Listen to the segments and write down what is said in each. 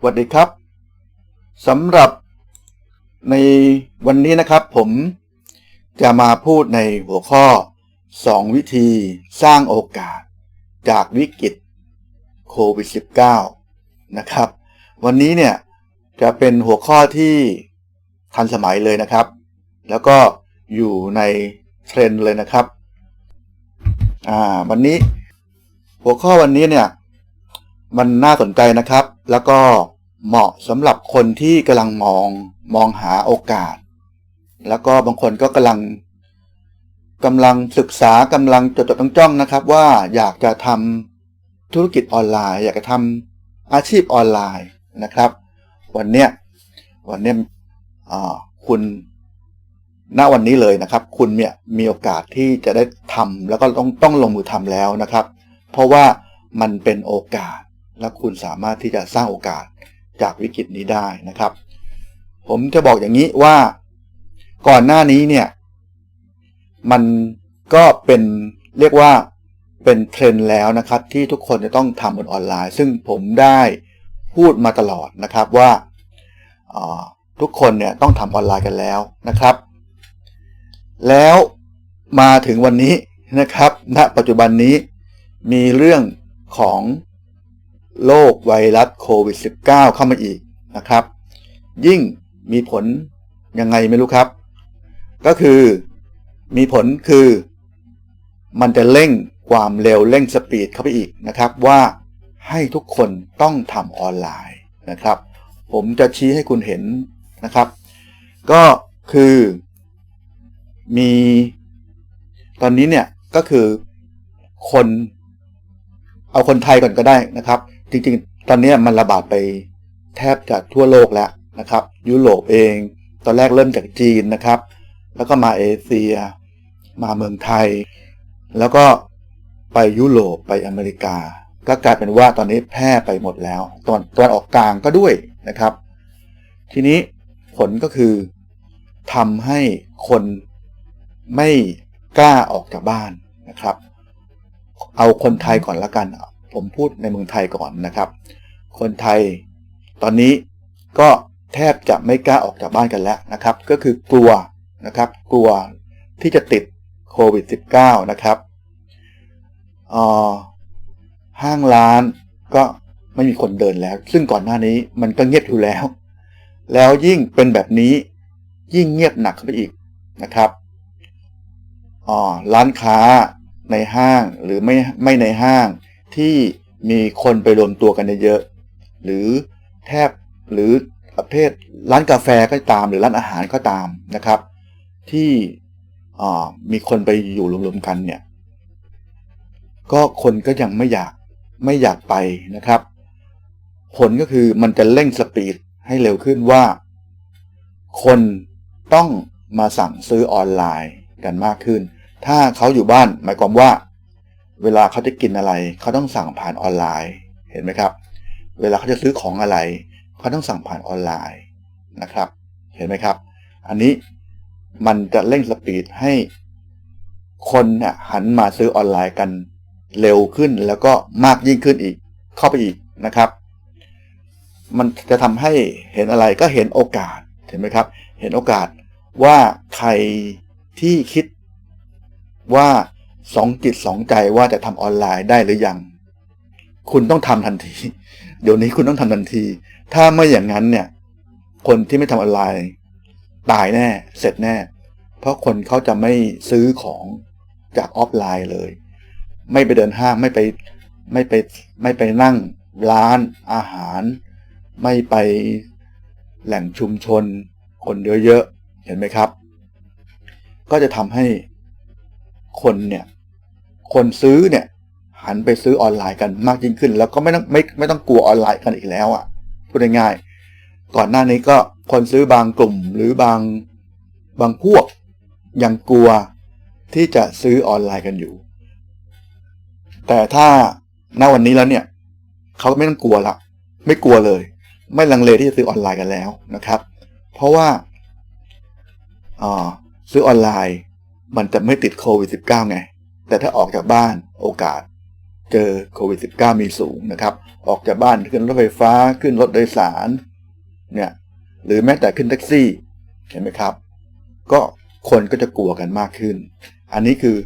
สวัสดีครับสำหรับในวันนี้นะครับ ผมจะมาพูดในหัวข้อ 2 วิธีสร้างโอกาสจากวิกฤตโควิด -19 นะครับ วันนี้เนี่ยจะเป็นหัวข้อที่ทันสมัยเลยนะครับ แล้วก็อยู่ในเทรนด์เลยนะครับ อ่า วันนี้หัวข้อวันนี้เนี่ย มันน่าสนใจนะครับ แล้วก็เหมาะสำหรับคนที่กำลังมองมองหาโอกาส แล้วก็บางคนก็กำลังกำลังศึกษากำลังจดจดจ้องนะครับ ว่าอยากจะทำธุรกิจออนไลน์ อยากจะทำอาชีพออนไลน์นะครับ วันเนี้ยวันเนี้ยคุณณวันนี้เลยนะครับ คุณเนี่ยมีโอกาสที่จะได้ทำแล้วก็ต้องต้องลงมือทำแล้วนะครับ เพราะว่ามันเป็นโอกาส และคุณสามารถที่จะสร้างโอกาสจากวิกฤตนี้ได้นะครับ ผมจะบอกอย่างนี้ว่าก่อนหน้านี้เนี่ยมันก็เป็นเรียกว่าเป็นเทรนด์แล้วนะครับ ที่ทุกคนจะต้องทำบนออนไลน์ ซึ่งผมได้พูดมาตลอดนะครับว่าทุกคนเนี่ยต้องทำออนไลน์กันแล้วนะครับ แล้วมาถึงวันนี้นะครับณปัจจุบันนี้มีเรื่องของ โรคไวรัสโควิด -19 เข้ามาอีกนะครับ ยิ่งมีผลยังไงไม่รู้ครับ ก็คือมีผลคือ มันจะเร่งความเร็วเร่งสปีดเข้าไปอีกนะครับ ว่าให้ทุกคนต้องทำออนไลน์นะครับ ผมจะชี้ให้คุณเห็นนะครับ ก็คือมี ตอนนี้เนี่ยก็คือคน เอาคนไทยก่อนก็ได้นะครับ จริงๆ ตอนนี้มันระบาดไปแทบจะทั่วโลกแล้วนะครับ ยุโรปเอง ตอนแรกเริ่มจากจีนนะครับ แล้วก็มาเอเชีย มาเมืองไทย แล้วก็ไปยุโรปไปอเมริกา ก็กลายเป็นว่าตอนนี้แพร่ไปหมดแล้วตอนตอนออกกลางก็ด้วยนะครับ ทีนี้ผลก็คือทำให้คนไม่กล้าออกจากบ้านนะครับ เอาคนไทยก่อนละกัน ผมพูดในเมืองไทยก่อนนะครับ คนไทยตอนนี้ก็แทบจะไม่กล้าออกจากบ้านกันแล้วนะครับ ก็คือกลัวนะครับ กลัวที่จะติดโควิด -19 นะครับห้างร้านก็ไม่มีคนเดินแล้ว ซึ่งก่อนหน้านี้มันก็เงียบอยู่แล้ว แล้วยิ่งเป็นแบบนี้ยิ่งเงียบหนักเข้าไปอีกนะครับร้านค้าในห้างหรือไม่ไม่ในห้าง ที่มีคนไปรวมตัวกันเยอะหรือแทบหรือประเภทร้านกาแฟก็ตาม หรือร้านอาหารก็ตามนะครับ ที่มีคนไปอยู่รวมๆกันเนี่ยก็คนก็ยังไม่อยากไม่อยากไปนะครับ ผลก็คือมันจะเร่งสปีดให้เร็วขึ้นว่า คนต้องมาสั่งซื้อออนไลน์กันมากขึ้น ถ้าเขาอยู่บ้านหมายความว่า เวลาเขาจะกินอะไร เขาต้องสั่งผ่านออนไลน์ เห็นไหมครับ เวลาเขาจะซื้อของอะไร เขาต้องสั่งผ่านออนไลน์นะครับ เห็นไหมครับ อันนี้มันจะเร่งสปีดให้คนเนี่ยหันมาซื้อออนไลน์กันเร็วขึ้นแล้วก็มากยิ่งขึ้นอีก เข้าไปอีกนะครับ มันจะทำให้เห็นอะไรก็เห็นโอกาสเห็นไหมครับ เห็นโอกาสว่าใครที่คิดว่า สองจิตสองใจว่าจะทำออนไลน์ได้หรือยัง คุณต้องทำทันที เดี๋ยวนี้คุณต้องทำทันที ถ้าไม่อย่างนั้นเนี่ย คนที่ไม่ทำออนไลน์ ตายแน่ เสร็จแน่ เพราะคนเขาจะไม่ซื้อของจากออฟไลน์เลย ไม่ไปเดินห้างไม่ไปไม่ไปไม่ไปนั่งร้านอาหาร ไม่ไปแหล่งชุมชน คนเยอะๆเห็นไหมครับ ก็จะทำให้คนเนี่ย คนซื้อเนี่ย หันไปซื้อออนไลน์กันมากยิ่งขึ้น แล้วก็ไม่ต้องไม่ไม่ต้องกลัวออนไลน์กันอีกแล้วอะ่ะพูดง่ายๆก่อนหน้านี้ก็คนซื้อบางกลุ่มหรือบางบางพวกยังกลัวที่จะซื้อออนไลน์กันอยู่ แต่ถ้าณวันนี้แล้วเนี่ยเขาไม่ต้องกลัวละไม่กลัวเลย ไม่ลังเลที่จะซื้อออนไลน์กันแล้วนะครับ เพราะว่าซื้อออนไลน์มันจะไม่ติดโควิด -19 ไง แต่ถ้าออกจากบ้านโอกาส เจอโควิด -19 มีสูงนะครับ ออกจากบ้านขึ้นรถไฟฟ้าขึ้นรถโดยสารเนี่ยหรือแม้แต่ขึ้นแท็กซี่เห็นไหมครับ ก็คนก็จะกลัวกันมากขึ้น อันนี้คือ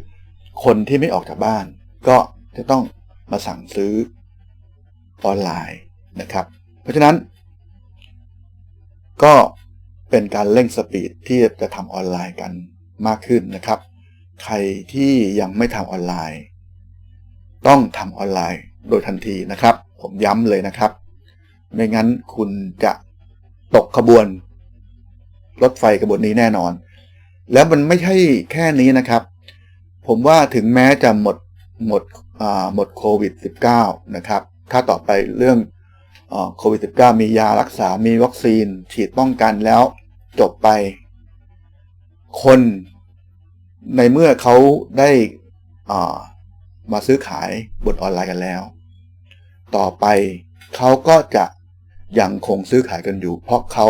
คนที่ไม่ออกจากบ้าน ก็จะต้องมาสั่งซื้อออนไลน์นะครับ เพราะฉะนั้น ก็เป็นการเร่งสปีดที่จะทำออนไลน์กันมากขึ้นนะครับ ใครที่ยังไม่ทำออนไลน์ ต้องทำออนไลน์โดยทันทีนะครับ ผมย้ำเลยนะครับ ไม่งั้นคุณจะตกขบวน รถไฟขบวนนี้แน่นอน แล้วมันไม่ใช่แค่นี้นะครับ ผมว่าถึงแม้จะหมดหมดหมดโควิด -19 นะครับ ถ้าต่อไปเรื่องโควิด -19 มียารักษา มีวัคซีน ฉีดป้องกันแล้วจบไป คน ในเมื่อเขาได้มาซื้อขายบนออนไลน์กันแล้ว ต่อไปเขาก็จะยังคงซื้อขายกันอยู่ เพราะเขา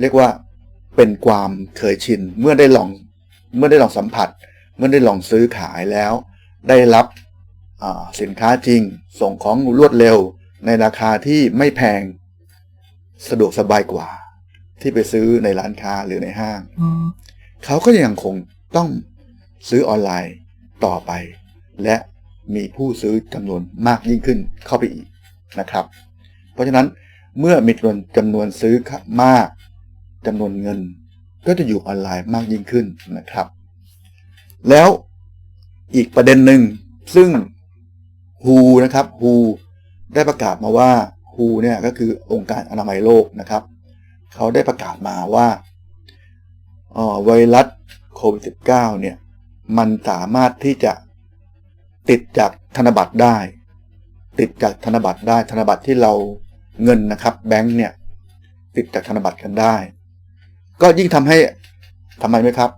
เรียกว่าเป็นความเคยชินเมื่อได้ลองเมื่อได้ลองสัมผัส เมื่อได้ลองซื้อขายแล้ว ได้รับสินค้าจริง ส่งของรวดเร็ว ในราคาที่ไม่แพงสะดวกสบายกว่า ที่ไปซื้อในร้านค้าหรือในห้าง เขาก็ยังคงต้องซื้อออนไลน์ต่อไป และมีผู้ซื้อจำนวนมากยิ่งขึ้นเข้าไปอีกนะครับ เพราะฉะนั้นเมื่อมีจำนวนจำนวนซื้อมากจำนวนเงิน ก็จะอยู่ออนไลน์มากยิ่งขึ้นนะครับ แล้วอีกประเด็นหนึ่งซึ่ง WHO นะครับ WHO ได้ประกาศมาว่า WHO เนี่ยก็คือองค์การอนามัยโลกนะครับ เขาได้ประกาศมาว่า ไวรัสโควิด -19 เนี่ยมันสามารถที่จะติดจากธนบัตรได้ ติดจากธนบัตรได้ ธนบัตรที่เราเงินนะครับแบงค์เนี่ยติดจากธนบัตรกันได้ ก็ยิ่งทำให้ทำไมไหมครับ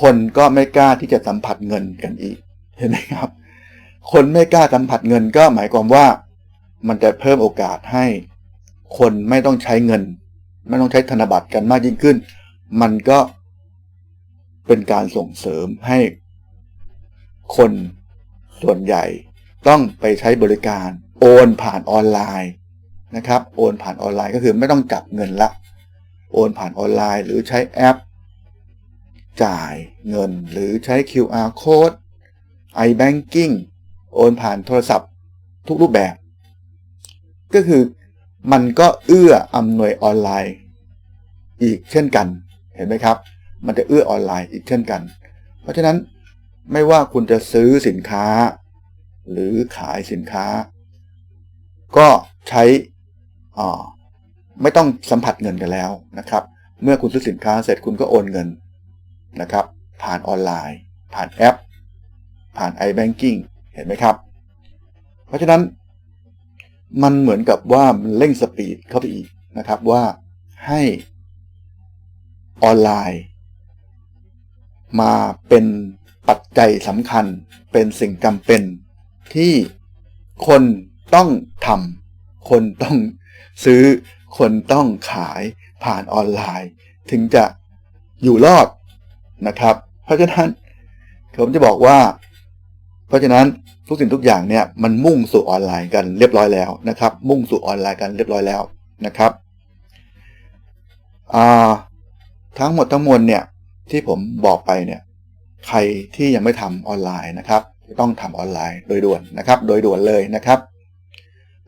คนก็ไม่กล้าที่จะสัมผัสเงินกันอีกเห็นไหมครับ คนไม่กล้าสัมผัสเงินก็หมายความว่ามันจะเพิ่มโอกาสให้คนไม่ต้องใช้เงิน ไม่ต้องใช้ธนบัตรกันมากยิ่งขึ้น มันก็ เป็นการส่งเสริมให้คนส่วนใหญ่ต้องไปใช้บริการโอนผ่านออนไลน์นะครับ โอนผ่านออนไลน์ก็คือไม่ต้องจับเงินละ โอนผ่านออนไลน์หรือใช้แอป จ่ายเงินหรือใช้ QR code iBanking โอนผ่านโทรศัพท์ทุกรูปแบบ ก็คือมันก็เอื้ออำนวยออนไลน์ อีกเช่นกันเห็นไหมครับ มันจะเอื้อออนไลน์อีกเช่นกัน เพราะฉะนั้นไม่ว่าคุณจะซื้อสินค้า หรือขายสินค้า ก็ใช้ไม่ต้องสัมผัสเงินกันแล้วนะครับ เมื่อคุณซื้อสินค้าเสร็จคุณก็โอนเงินนะครับ ผ่านออนไลน์ ผ่านแอป ผ่าน iBanking เห็นไหมครับ เพราะฉะนั้นมันเหมือนกับว่ามันเร่งสปีดเข้าไปอีกนะครับว่าให้ออนไลน์ มาเป็นปัจจัยสำคัญเป็นสิ่งจำเป็นที่คนต้องทำคนต้องซื้อคนต้องขายผ่านออนไลน์ ถึงจะอยู่รอดนะครับ เพราะฉะนั้นผมจะบอกว่า เพราะฉะนั้นทุกสิ่งทุกอย่างเนี่ยมันมุ่งสู่ออนไลน์กันเรียบร้อยแล้วนะครับ มุ่งสู่ออนไลน์กันเรียบร้อยแล้วนะครับทั้งหมดทั้งมวลเนี่ย ที่ผมบอกไปเนี่ยใครที่ยังไม่ทำออนไลน์นะครับ ต้องทำออนไลน์โดยด่วนนะครับ โดยด่วนเลยนะครับ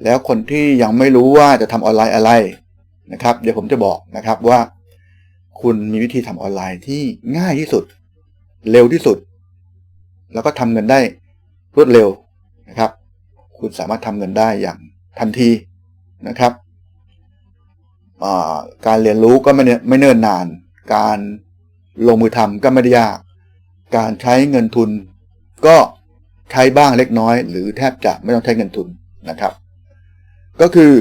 แล้วคนที่ยังไม่รู้ว่าจะทำออนไลน์อะไรนะครับ เดี๋ยวผมจะบอกนะครับว่า คุณมีวิธีทำออนไลน์ที่ง่ายที่สุด เร็วที่สุด แล้วก็ทำเงินได้รวดเร็วนะครับ คุณสามารถทำเงินได้อย่างทันทีนะครับการเรียนรู้ก็ไม่ไม่เนิ่นนาน การ ลงมือทำก็ไม่ได้ยาก การใช้เงินทุน ก็ใช้บ้างเล็กน้อย หรือแทบจะไม่ต้องใช้เงินทุนนะครับ ก็คือ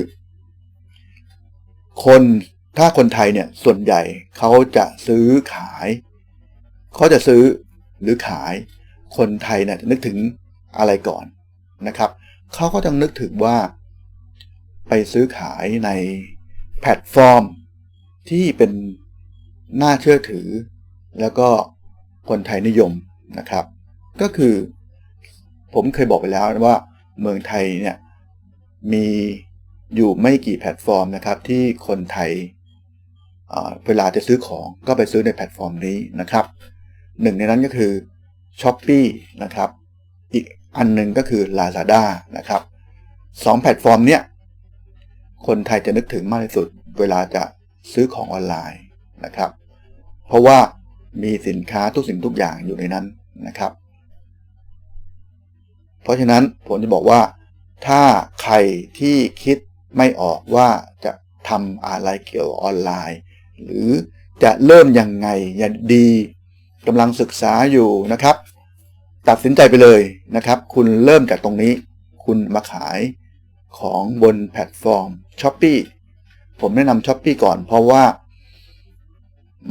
คนถ้าคนไทยเนี่ยส่วนใหญ่เขาจะซื้อขายเขาจะซื้อหรือขายคนไทยเนี่ยนึกถึงอะไรก่อนนะครับเขาก็ต้องนึกถึงว่า ไปซื้อขายในแพลตฟอร์มที่เป็นน่าเชื่อถือ แล้วก็คนไทยนิยมนะครับ ก็คือผมเคยบอกไปแล้วว่าเมืองไทยเนี่ยมีอยู่ไม่กี่แพลตฟอร์มนะครับ ที่คนไทยเวลาจะซื้อของก็ไปซื้อในแพลตฟอร์มนี้นะครับหนึ่งในนั้นก็คือ s h อ p e e นะครับ อีกอันหนึ่งก็คือ Lazada นะครับสองแพลตฟอร์มเนี้ยคนไทยจะนึกถึงมากที่สุดเวลาจะซื้อของออนไลน์นะครับ เพราะว่า มีสินค้าทุกสิ่งทุกอย่างอยู่ในนั้นนะครับ เพราะฉะนั้นผมจะบอกว่า ถ้าใครที่คิดไม่ออกว่าจะทำอะไรเกี่ยวออนไลน์ หรือจะเริ่มยังไงอย่างดีกำลังศึกษาอยู่นะครับ ตัดสินใจไปเลยนะครับ คุณเริ่มจากตรงนี้ คุณมาขายของบนแพลตฟอร์ม s h อ p e e ผมแนะนำ s h อ p e e ก่อนเพราะว่า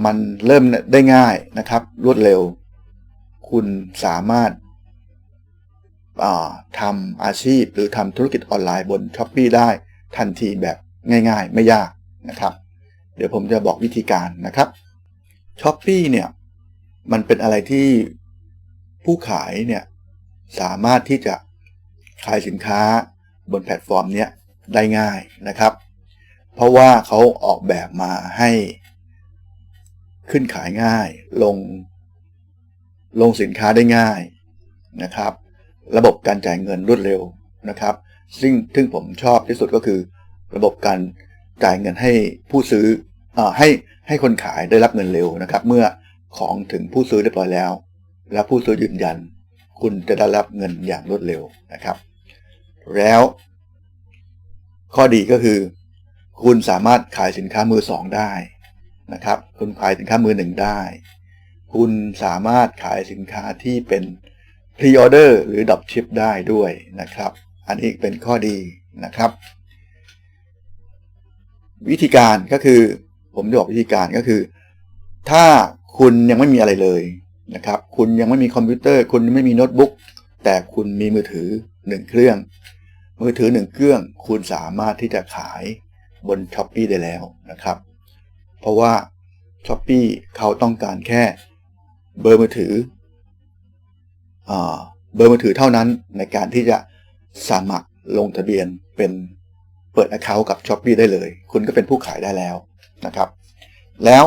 มันเริ่มได้ง่ายนะครับ รวดเร็ว คุณสามารถทำอาชีพหรือทำธุรกิจออนไลน์บน s h อ p e e ได้ทันทีแบบง่าย ๆ ไม่ยากนะครับ เดี๋ยวผมจะบอกวิธีการนะครับ s h อ p e e เนี่ยมันเป็นอะไรที่ผู้ขายเนี่ยสามารถที่จะขายสินค้าบนแพลตฟอร์มนี้ได้ง่ายนะครับ เพราะว่าเขาออกแบบมาให้ ขึ้นขายง่าย ลง ลงสินค้าได้ง่ายนะครับ ระบบการจ่ายเงินรวดเร็วนะครับ ซึ่งซึ่งผมชอบที่สุดก็คือ ระบบการจ่ายเงินให้ผู้ซื้ออให้ให้คนขายได้รับเงินเร็วนะครับ เมื่อของถึงผู้ซื้อเรียบร้อยแล้ว และผู้ซื้อยืนยัน คุณจะได้รับเงินอย่างรวดเร็วนะครับ แล้ว ข้อดีก็คือ คุณสามารถขายสินค้ามือสองได้ นะครับ คุณขายสินค้ามือหนึ่งได้ คุณสามารถขายสินค้าที่เป็นพรีออเดอร์หรือดับชิปได้ด้วยนะครับ อันนี้เป็นข้อดีนะครับ วิธีการก็คือ ผมจะบอกวิธีการก็คือ ถ้าคุณยังไม่มีอะไรเลยนะครับ คุณยังไม่มีคอมพิวเตอร์ คุณไม่มีโน้ตบุ๊กแต่คุณมีมือถือ1เครื่อง มือถือ1เครื่อง คุณสามารถที่จะขายบน s h อ p e e ได้แล้วนะครับ เพราะว่า s h อ p e e เขาต้องการแค่เบอร์มือถืออเบอร์มือถือเท่านั้นในการที่จะสมัครลงทะเบียนเป็นเปิด Account กับ s h อ p e e ได้เลย คุณก็เป็นผู้ขายได้แล้วนะครับ แล้ว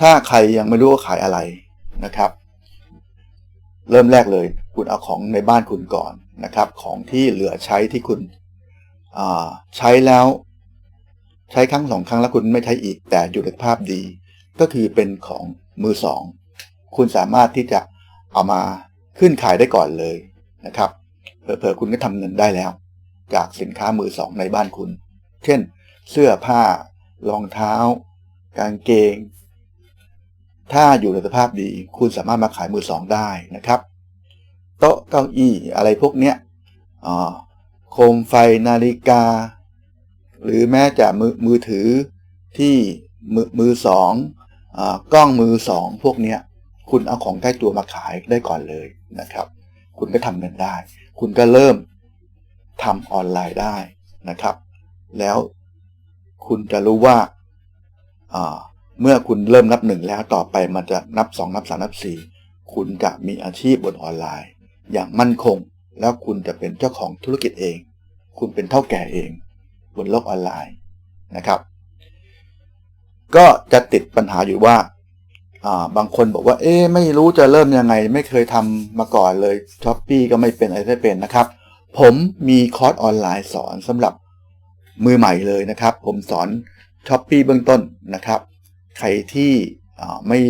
ถ้าใครยังไม่รู้ว่าขายอะไรนะครับ เริ่มแรกเลย คุณเอาของในบ้านคุณก่อนนะครับ ของที่เหลือใช้ที่คุณใช้แล้ว ใช้ครั้งสองครั้งแล้วคุณไม่ใช้อีก แต่อยู่ในภาพดี ก็คือเป็นของมือสองคุณสามารถที่จะเอามาขึ้นขายได้ก่อนเลยนะครับเผลอๆคุณก็ทำเงินได้แล้ว จากสินค้ามือสองในบ้านคุณ เช่น เสื้อผ้ารองเท้า กางเกง ถ้าอยู่ในสภาพดี คุณสามารถมาขายมือสองได้นะครับ โต๊ะเก้าอี้อะไรพวกเนี้ยโคมไฟนาฬิกา หรือแม้แต่มือมือถือที่มือมือสองกล้องมือสองพวกเนี้ยคุณเอาของใกล้ตัวมาขายได้ก่อนเลยนะครับ คุณก็ทำเงินได้ คุณก็เริ่มทำออนไลน์ได้นะครับ แล้วคุณจะรู้ว่าเมื่อคุณเริ่มนับหนึ่งแล้วต่อไปมันจะนับสองนับสามนับสี่คุณจะมีอาชีพบนออนไลน์ อย่างมั่นคง แล้วคุณจะเป็นเจ้าของธุรกิจเอง คุณเป็นเท่าแก่เอง บนโลกออนไลน์นะครับ ก็จะติดปัญหาอยู่ว่าบางคนบอกว่า เอ๊ไม่รู้จะเริ่มยังไง ไม่เคยทำมาก่อนเลยช้อปปีก็ไม่เป็นอะไรไม่เป็นนะครับ ผมมีคอร์สออนไลน์สอนสำหรับมือใหม่เลยนะครับ ผมสอนช้อปปีเบื้องต้นนะครับ ใครที่ไม่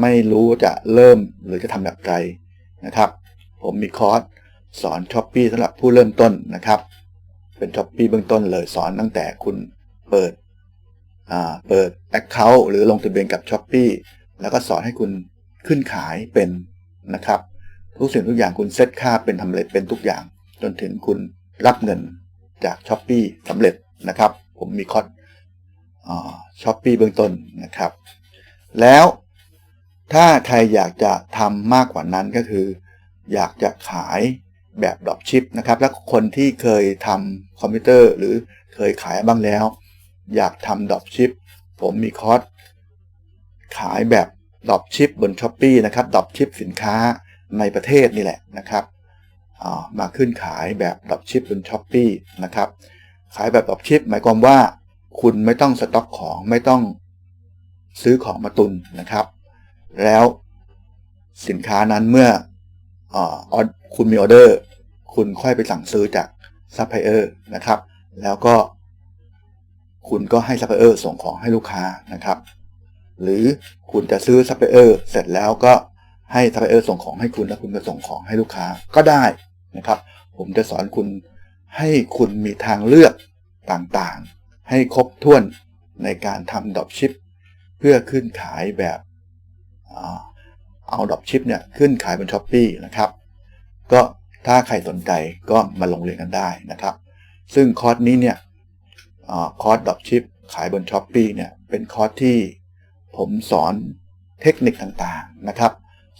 ไม่รู้จะเริ่มหรือจะทำแบบไรนะครับ ผมมีคอร์สสอนช้อปปีสำหรับผู้เริ่มต้นนะครับ เป็นช้อปปีเบื้องต้นเลยสอนตั้งแต่คุณเปิดเปิด Account หรือลงทะเบียนกับช้อปปีแล้วก็สอนให้คุณขึ้นขายเป็นนะครับ ทุกสิ่งทุกอย่างคุณเซตค่าเป็นทำเร็จเป็นทุกอย่าง จนถึงคุณรับเงินจากช้อปปีสำเร็จนะครับ ผมมีคอร์สช้อปปี้เบื้องต้นนะครับ แล้วถ้าใครอยากจะทำมากกว่านั้นก็คือ อยากจะขาย แบบดรอปชิปนะครับและคนที่เคยทำคอมพิวเตอร์หรือเคยขายบ้างแล้ว อยากทำดรอปชิปผมมีคอร์สขายแบบดรอปชิปบนช้อปปีนะครับดรอปชิปสินค้าในประเทศนี่แหละนะครับมาขึ้นขายแบบดรอปชิปบนช้อปปีนะครับขายแบบดรอปชิปหมายความว่าคุณไม่ต้องสต็อกของไม่ต้องซื้อของมาตุนนะครับ แล้วสินค้านั้นเมื่อ อคุณมีออเดอร์ คุณค่อยไปสั่งซื้อจากซัพพลายเออร์นะครับ แล้วก็ คุณก็ให้ซัพพลายเออร์ส่งของให้ลูกค้านะครับ หรือคุณจะซื้อซัพพลายเออร์เสร็จแล้วก็ให้ซัพพลายเออร์ส่งของให้คุณแล้วคุณก็ส่งของให้ลูกค้าก็ได้นะครับ ผมจะสอนคุณให้คุณมีทางเลือกต่างๆ ให้ครบถ้วนในการทำดรอปชิป เพื่อขึ้นขายแบบ เอาดรอปชิปเนี่ยขึ้นขายบนช้อปปีนะครับ ก็ถ้าใครสนใจก็มาลงเรียนกันได้นะครับ ซึ่งคอร์สนี้เนี่ยคอร์สดรอปชิปขายบนช้อปปีเนี่ยเป็นคอร์สที่ผมสอนเทคนิคต่างๆนะครับ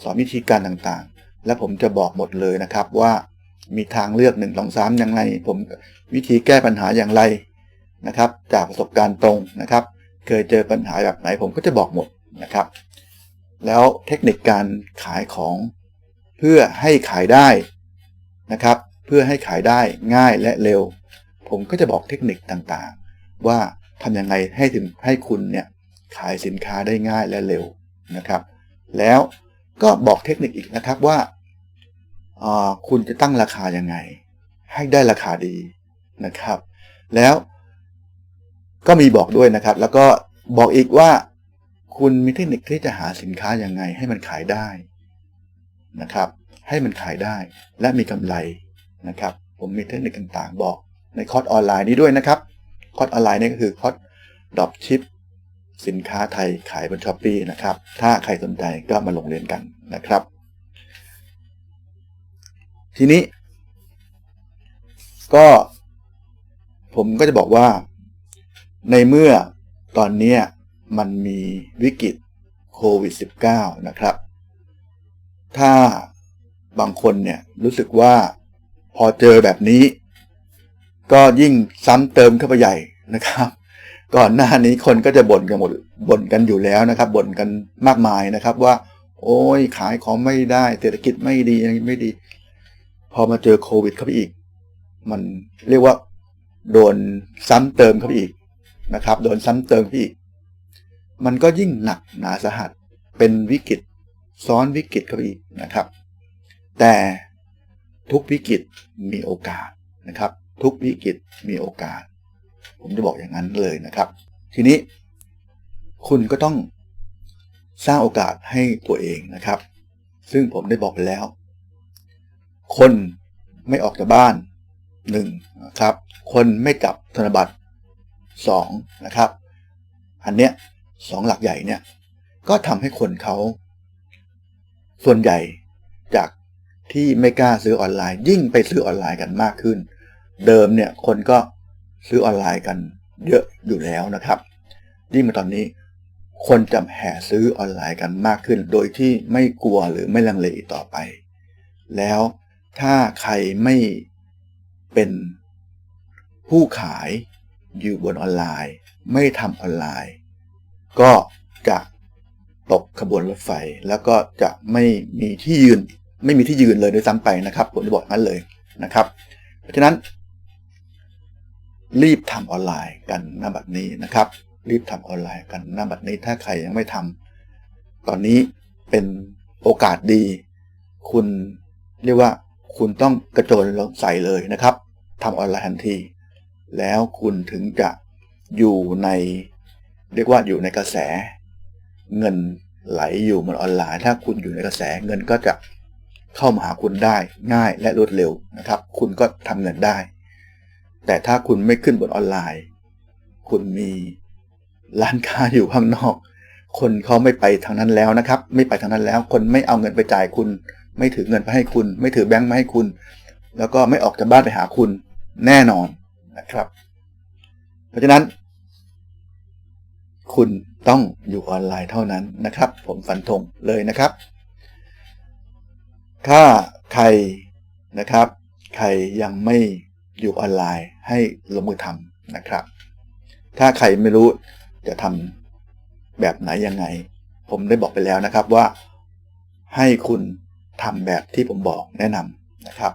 สอนวิธีการต่างๆ และผมจะบอกหมดเลยนะครับว่ามีทางเลือก1 2 3อย่างไรผมวิธีแก้ปัญหาอย่างไรนะครับ จากประสบการณ์ตรงนะครับ เคยเจอปัญหาแบบไหนผมก็จะบอกหมดนะครับ แล้วเทคนิคการขายของเพื่อให้ขายได้นะครับ เพื่อให้ขายได้ง่ายและเร็ว ผมก็จะบอกเทคนิคต่างๆ ว่าทำยังไงให้ถึงให้คุณเนี่ยขายสินค้าได้ง่ายและเร็วนะครับ แล้วก็บอกเทคนิคอีกนะครับว่าคุณจะตั้งราคายังไง ให้ได้ราคาดีนะครับ แล้วก็มีบอกด้วยนะครับ แล้วก็บอกอีกว่า คุณมีเทคนิคที่จะหาสินค้ายังไงให้มันขายได้นะครับ ให้มันขายได้และมีกำไรนะครับ ผมมีเทคนิคต่างๆ บอกในคอร์สออนไลน์นี้ด้วยนะครับ คอร์สออนไลน์นี่ก็คือคอร์สดรอปชิปสินค้าไทยขายบนช้อปปีนะครับ ถ้าใครสนใจก็มาลงเรียนกันนะครับ ทีนี้ ก็ ผมก็จะบอกว่า ในเมื่อตอนนี้ มันมีวิกฤตโควิด -19 นะครับ ถ้าบางคนเนี่ยรู้สึกว่าพอเจอแบบนี้ ก็ยิ่งซ้ำเติมเข้าไปใหญ่นะครับ ก่อนหน้านี้คนก็จะบ่นกันหมดบ่นกันอยู่แล้วนะครับบ่นกันมากมายนะครับว่า โอ้ยขายของไม่ได้ เศรษฐกิจไม่ดียังไม่ดี พอมาเจอโควิดเข้าไปอีก มันเรียกว่า โดนซ้ำเติมเข้าไปอีกนะครับ โดนซ้ำเติมเข้าไปอีก มันก็ยิ่งหนักหนาสาหัส เป็นวิกฤตซ้อนวิกฤตเข้าไปอีกนะครับ แต่ทุกวิกฤตมีโอกาสนะครับ ทุกวิกฤตมีโอกาส ผมจะบอกอย่างนั้นเลยนะครับ ทีนี้ คุณก็ต้องสร้างโอกาสให้ตัวเองนะครับ ซึ่งผมได้บอกไปแล้ว คนไม่ออกจากบ้านหนึ่งนะครับ คนไม่จับธนบัตร2นะครับ อันเนี้ย สองหลักใหญ่เนี่ยก็ทำให้คนเขา ส่วนใหญ่จากที่ไม่กล้าซื้อออนไลน์ ยิ่งไปซื้อออนไลน์กันมากขึ้น เดิมเนี่ยคนก็ซื้อออนไลน์กันเยอะอยู่แล้วนะครับยิ่งมาตอนนี้ คนจะแห่ซื้อออนไลน์กันมากขึ้น โดยที่ไม่กลัวหรือไม่ลังเลต่อไป แล้วถ้าใครไม่เป็นผู้ขายอยู่บนออนไลน์ ไม่ทำออนไลน์ ก็จะตกขบวนรถไฟ แล้วก็จะไม่มีที่ยืน ไม่มีที่ยืนเลยด้วยซ้ำไปนะครับผมจะบอกนั้นเลยนะครับ เพราะฉะนั้น รีบทำออนไลน์กันหน้าบัดนี้นะครับ รีบทำออนไลน์กันหน้าบัดนี้ถ้าใครยังไม่ทำตอนนี้เป็นโอกาสดี คุณเรียกว่าคุณต้องกระโจนลงใส่เลยนะครับทำออนไลน์ทันที แล้วคุณถึงจะอยู่ใน เรียกว่าอยู่ในกระแส เงินไหลอยู่บนออนไลน์ ถ้าคุณอยู่ในกระแสเงินก็จะเข้ามาหาคุณได้ง่ายและรวดเร็วนะครับ คุณก็ทำเงินได้ แต่ถ้าคุณไม่ขึ้นบนออนไลน์ คุณมีร้านค้าอยู่ข้างนอก คนเขาไม่ไปทางนั้นแล้วนะครับ ไม่ไปทางนั้นแล้ว คนไม่เอาเงินไปจ่ายคุณ ไม่ถือเงินไปให้คุณ ไม่ถือแบงค์มาให้คุณ แล้วก็ไม่ออกจากบ้านไปหาคุณแน่นอนนะครับ เพราะฉะนั้น คุณต้องอยู่ออนไลน์เท่านั้นนะครับ ผมฟันธงเลยนะครับ ถ้าใครนะครับ ใครยังไม่อยู่ออนไลน์ให้ลงมือทำนะครับ ถ้าใครไม่รู้จะทำแบบไหนยังไง ผมได้บอกไปแล้วนะครับว่าให้คุณทำแบบที่ผมบอกแนะนำนะครับ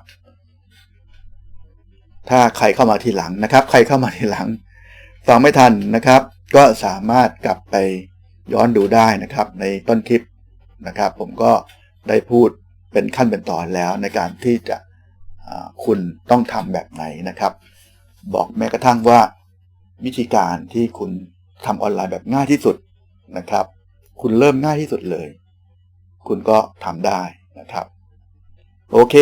ถ้าใครเข้ามาทีหลังนะครับ ใครเข้ามาทีหลังฟังไม่ทันนะครับ ก็สามารถกลับไปย้อนดูได้นะครับ ในต้นคลิปนะครับ ผมก็ได้พูดเป็นขั้นเป็นตอนแล้วในการที่จะคุณต้องทำแบบไหนนะครับ บอกแม้กระทั่งว่า วิธีการที่คุณทำออนไลน์แบบง่ายที่สุดนะครับ คุณเริ่มง่ายที่สุดเลย คุณก็ทำได้นะครับ โอเค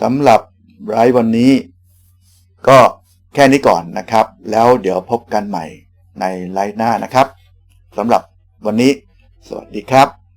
สำหรับไลฟ์วันนี้ ก็แค่นี้ก่อนนะครับ แล้วเดี๋ยวพบกันใหม่ ในไลฟ์หน้านะครับสำหรับวันนี้ สวัสดีครับ